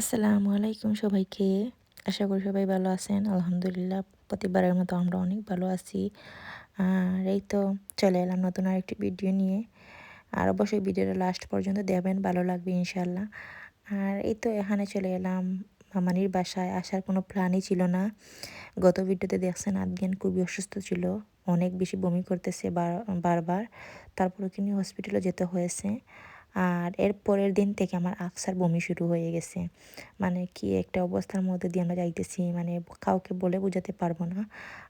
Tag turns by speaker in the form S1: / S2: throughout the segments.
S1: আসসালামু আলাইকুম সবাইকে। আশা করি সবাই ভালো আছেন। আলহামদুলিল্লাহ, প্রতিবারের মতো আমরা অনেক ভালো আছি। আর এই তো চলে এলাম নতুন আরেকটি ভিডিও নিয়ে। আর অবশ্যই ভিডিওটা লাস্ট পর্যন্ত দেখবেন, ভালো লাগবে ইনশাল্লাহ আর এই তো এখানে চলে এলাম মামানির বাসায়। আসার কোনো প্ল্যানই ছিল না। গত ভিডিওতে দেখছেন আদজ্ঞান খুবই অসুস্থ ছিল। অনেক বেশি বমি করতেছে বারবার। তারপরে কিনে হসপিটালে যেতে হয়েছে। আর এর পরের দিন থেকে আমার আকসার বমি শুরু হয়ে গেছে। মানে কি একটা অবস্থার মধ্যে দিয়ে আমরা যাইতেছি মানে কাউকে বলে বোঝাতে পারব না।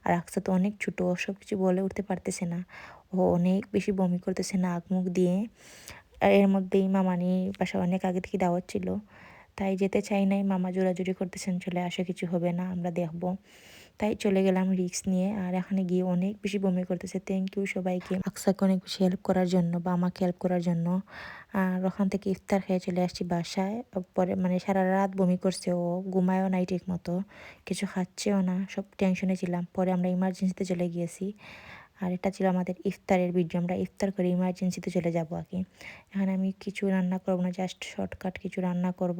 S1: আর আকসা তো অনেক ছোটো সব কিছু বলে উঠতে পারতেছে না। ও অনেক বেশি বমি করতেছে নাক মুখ দিয়ে। এর মধ্যেই মামানি বাসা অনেক আগে থেকে দাওয়াত ছিল। তাই যেতে চাই নাই, মামা জোরাজুরি করতেছেন, চলে আসে কিছু হবে না, আমরা দেখব। তাই চলে গেলাম রিক্স নিয়ে। আর এখানে গিয়ে অনেক বেশি বমি করতেছে। থ্যাংক ইউ সবাইকে। আকসাকে অনেক বেশি হেল্প করার জন্য বা আমাকে হেল্প করার জন্য। আর ওখান থেকে ইফতার খেয়ে চলে আসছি বাসায়। পরে মানে সারা রাত বমি করছে ও। ঘুমায়ও নাই ঠিক মতো কিছু খাচ্ছেও না। সব টেনশনে ছিলাম। পরে আমরা ইমার্জেন্সিতে চলে গিয়েছি। আর এটা ছিল আমাদের ইফতারের ভিডিও আমরা ইফতার করে ইমার্জেন্সিতে চলে যাব কি এখানে আমি কিছু রান্না করব না। জাস্ট শর্টকাট কিছু রান্না করব।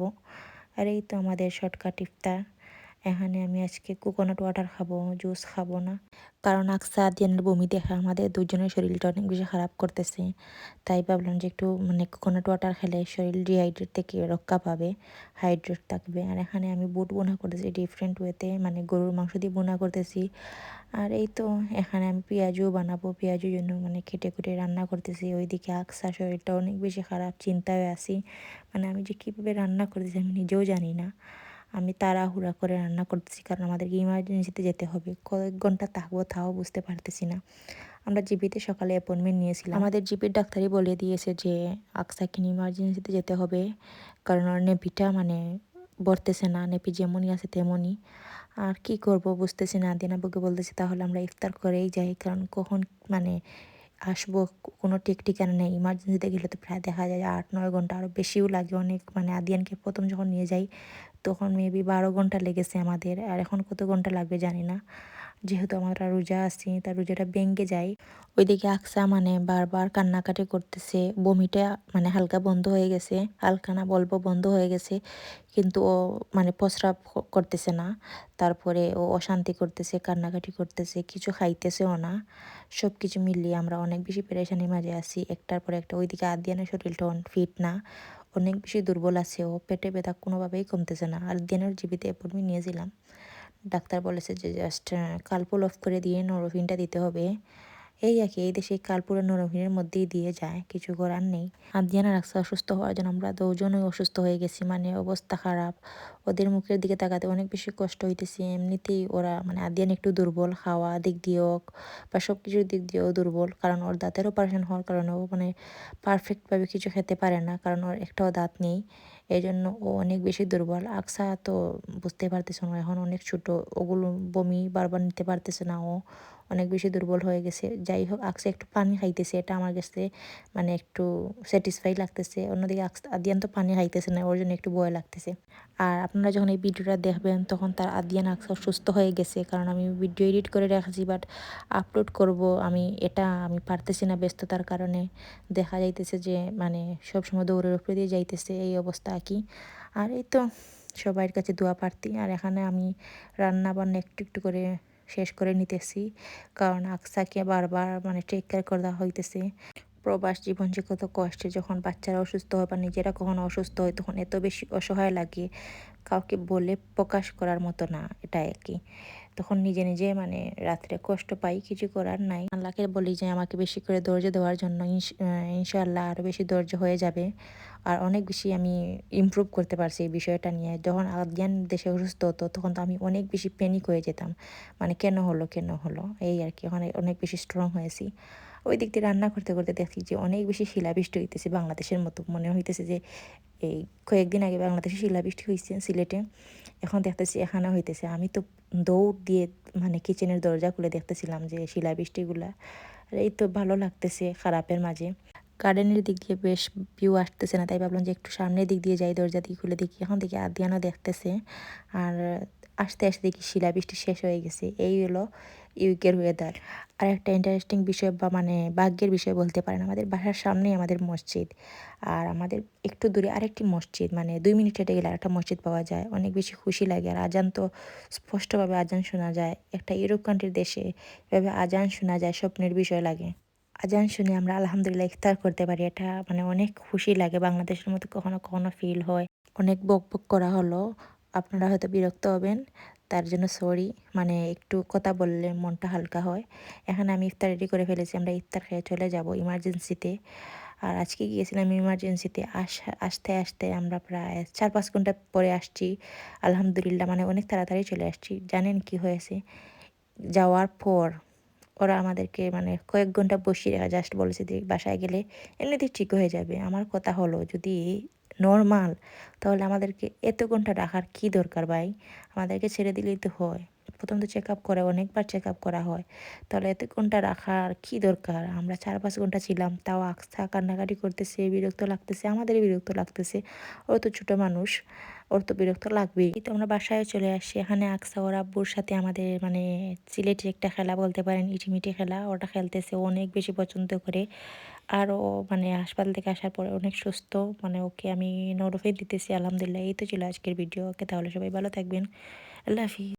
S1: আর এই তো আমাদের শর্টকাট ইফতার। এখানে আমি আজকে কোকোনাট ওয়াটার খাব জুস খাব না। কারণ আকসা দিয়ানের বমি দেখা আমাদের দুজনের শরীরটা অনেক বেশি খারাপ করতেছে। তাই ভাবলাম যে একটু মানে কোকোনাট ওয়াটার খেলে শরীর ডিহাইড্রেট থেকে রক্ষা পাবে হাইড্রেট থাকবে। আর এখানে আমি বুট বোনা করতেছি ডিফারেন্ট ওয়েতে মানে গরুর মাংস দিয়ে বোনা করতেছি। আর এই তো এখানে আমি পেঁয়াজও বানাবো, পেঁয়াজের জন্য মানে খেটে কুটে রান্না করতেছি। ওইদিকে আকসা শরীরটা অনেক বেশি খারাপ, চিন্তায় আছি। মানে আমি যে কীভাবে রান্না করতেছি আমি নিজেও জানি না। আমি তাড়াহুড়া করে রান্না করতেছি, কারণ আমাদেরকে ইমার্জেন্সিতে যেতে হবে। কয়েক ঘণ্টা থাকব, তাও বুঝতে পারতেছি না। আমরা জিপিতে সকালে অ্যাপয়েন্টমেন্ট নিয়েছিলাম। আমাদের জিপির ডাক্তারই বলে দিয়েছে যে আকসাকে ইমার্জেন্সিতে যেতে হবে, কারণ নেপিটা মানে বর্তেছে না নেপি যেমনই আছে তেমনই। আর কি করব বুঝতেছি না, দিনাবুকে বলতেছি তাহলে আমরা ইফতার করেই যাই, কারণ কখন মানে আসব কোনো ঠিক ঠিকানা নেই। ইমার্জেন্সিতে গেলে তো প্রায় দেখা যায় আট নয় ঘণ্টা আরও বেশিও লাগে অনেক। মানে আদিয়ানকে প্রথম যখন নিয়ে যাই, তখন মেবি বারো ঘণ্টা লেগেছে আমাদের। আর এখন কত ঘণ্টা লাগবে জানি না। যেহেতু আমরা রোজা আছি তার রোজাটা ভেঙে যায়। ওইদিকে আকসা মানে বারবার কান্নাকাটি করতেছে, বমিটা মানে হালকা বন্ধ হয়ে গেছে, হালকা না বলব বন্ধ হয়ে গেছে, কিন্তু ও মানে প্রস্রাব করতেছে না। তারপরে ও অশান্তি করতেছে, কান্নাকাটি করতেছে, কিছু খাইতেছেও না। সব কিছু মিলিয়ে আমরা অনেক বেশি পেরেশানির মাঝে আছি। একটার পর একটা ওইদিকে আদিয়ানের শরীরটা ফিট না। অনেক বেশি দুর্বল আছে ও, পেটে ব্যথা কোনোভাবেই কমতেছে না। আর দিনের জীবিতে অ্যাপয়েন্টমেন্ট নিয়েছিলাম ডাক্তার বলেছে যে জাস্ট কালপুল অফ করে দিয়ে নরফিনটা দিতে হবে। এই আর কি, এই দেশে কালপুরা নরভিনের মধ্যেই দিয়ে যায়, কিছু করার নেই। আদিয়ানা রাখছে অসুস্থ হওয়ার জন্য, আমরা দুজনই অসুস্থ হয়ে গেছি মানে অবস্থা খারাপ। ওদের মুখের দিকে তাকাতে অনেক বেশি কষ্ট হইতেছে, এমনিতেই ওরা মানে আদিয়ান একটু দুর্বল, খাওয়া দিক দিয়েও, বা সব কিছুর দিক দিয়েও দুর্বল, কারণ ওর দাঁতের অপারেশন হওয়ার কারণে ও মানে পারফেক্টভাবে কিছু খেতে পারে না, কারণ ওর একটাও দাঁত নেই। এই জন্য ও অনেক বেশি দুর্বল। আকসা তো বুঝতে পারতেছে না, এখন অনেক ছোট, ওগুলো বমি বারবার নিতে পারতেছে না ও, অনেক বেশি দুর্বল হয়ে গেছে। যাই হোক, আকসা একটু পানি খাইতেছে, এটা আমার কাছে মানে একটু স্যাটিসফাই লাগতেছে। অন্যদিকে আদিয়ান তো পানি খাইতেছে না, ওর জন্য একটু ভয় লাগতেছে। আর আপনারা যখন এই ভিডিওটা দেখবেন, তখন তার আদিয়ান আকসা সুস্থ হয়ে গেছে, কারণ আমি ভিডিও এডিট করে রেখেছি, বাট আপলোড করব আমি, এটা আমি পারতেছি না ব্যস্ততার কারণে। দেখা যাইতেছে যে মানে সবসময় দৌড়ের উপরে দিয়ে যাইতেছে, এই অবস্থা কি আর এই তো সবার কাছে দোয়া প্রার্থী। আর এখানে আমি রান্না বান্না একটু একটু করে শেষ করে নিতেছি। কারণ আকসাকে বারবার মানে টেক কেয়ার করা হইতেছে। প্রবাস জীবন যে কত কষ্টে, যখন বাচ্চারা অসুস্থ হয় বা নিজেরা কখনো অসুস্থ হয়, তখন এত বেশি অসহায় লাগে। কাউকে বলে প্রকাশ করার মতো না এটা কি। তখন নিজে নিজে মানে রাত্রে কষ্ট পাই, কিছু করার নাই। আল্লাহকে বলি যে, আমাকে বেশি করে ধৈর্য দেওয়ার জন্য ইনশাআল্লাহ আরও বেশি ধৈর্য হয়ে যাবে। আর অনেক বেশি আমি ইম্প্রুভ করতে পারছি এই বিষয়টা নিয়ে। যখন আজ্ঞান দেশে অসুস্থ হতো তখন তো আমি অনেক বেশি প্যানিক হয়ে যেতাম। মানে কেন হলো কেন হলো? এই আর কি, ওখানে অনেক বেশি স্ট্রং হয়েছি। ওই দিক দিয়ে রান্না করতে করতে দেখি যে অনেক বেশি শিলাবৃষ্টি হইতেছে বাংলাদেশের মতো। মনে হইতেছে যে এই কয়েকদিন আগে বাংলাদেশে শিলাবৃষ্টি হয়েছে সিলেটে। এখন দেখতেছি এখানে হইতেছে। আমি তো দৌড় দিয়ে মানে কিচেনের দরজা খুলে দেখতেছিলাম যে শিলাবৃষ্টিগুলা। এই তো ভালো লাগতেছে খারাপের মাঝে। গার্ডেনের দিক দিয়ে বেশ ভিউ আসতেছে না, তাই ভাবলাম যে একটু সামনের দিক দিয়ে যাই, দরজা দিয়ে খুলে দেখি। এখন দেখি আদিয়ানো দেখতেছে। আর আস্তে আস্তে দেখি শিলাবৃষ্টি শেষ হয়ে গেছে। এই হলো ইউকের ওয়েদার আর একটা ইন্টারেস্টিং বিষয় বা মানে ভাগ্যের বিষয় বলতে পারেন, আমাদের বাসার সামনেই আমাদের মসজিদ। আর আমাদের একটু দূরে আরেকটি মসজিদ মানে দুই মিনিট হেঁটে গেলে আরেকটা মসজিদ পাওয়া যায়। অনেক বেশি খুশি লাগে আর আজান তো স্পষ্টভাবে আজান শোনা যায়। একটা ইউরোপ কান্ট্রির দেশে এভাবে আজান শোনা যায়, স্বপ্নের বিষয় লাগে। আজান শুনে আমরা আলহামদুলিল্লাহ ইফতার করতে পারি। এটা মানে অনেক খুশি লাগে। বাংলাদেশের মতো কখনো কখনো ফিল হয়। অনেক বক বক করা হলো। আপনারা হয়তো বিরক্ত হবেন, তার জন্য সরি মানে একটু কথা বললে মনটা হালকা হয়। এখানে আমি ইফতার রেডি করে ফেলেছি, আমরা ইফতার খেয়ে চলে যাব ইমার্জেন্সিতে আর আজকে গিয়েছিলাম ইমার্জেন্সিতে আস, আসতে আসতে আমরা প্রায় চার পাঁচ ঘণ্টা পরে আসছি। আলহামদুলিল্লাহ মানে অনেক তাড়াতাড়ি চলে আসছি। জানেন কি হয়েছে? যাওয়ার পর ওরা আমাদেরকে মানে কয়েক ঘণ্টা বসিয়ে রাখা জাস্ট বলেছে যে বাসায় গেলে এমনিতেই ঠিক হয়ে যাবে। আমার কথা হলো, যদি নর্মাল তাহলে আমাদেরকে এত ঘণ্টা রাখার কি দরকার ভাই? আমাদেরকে ছেড়ে দিলেই তো হয়। প্রথম তো চেক আপ করে, অনেকবার চেক আপ করা হয়। তাহলে এত ঘণ্টা রাখার কি দরকার? আমরা চার পাঁচ ঘণ্টা ছিলাম, তাও আস্থা কান্নাকাটি করতেছে, বিরক্ত লাগতেছে, আমাদেরই বিরক্ত লাগতেছে। ও তো ছোটো মানুষ, ওর তো বিরক্ত লাগবেই। তো আমরা বাসায় চলে আসি, এখানে আকসা ওর আব্বুর সাথে আমাদের মানে সিলেটি একটা খেলা বলতে পারেন, ইটিমিটি খেলা, ওটা খেলতেছে অনেক বেশি পছন্দ করে। আর ও মানে হাসপাতাল থেকে আসার পরে অনেক সুস্থ মানে ওকে আমি নরফে দিতেছি, আলহামদুলিল্লাহ। এই তো ছিল আজকের ভিডিও ওকে তাহলে সবাই ভালো থাকবেন। আল্লাহ হাফিজ।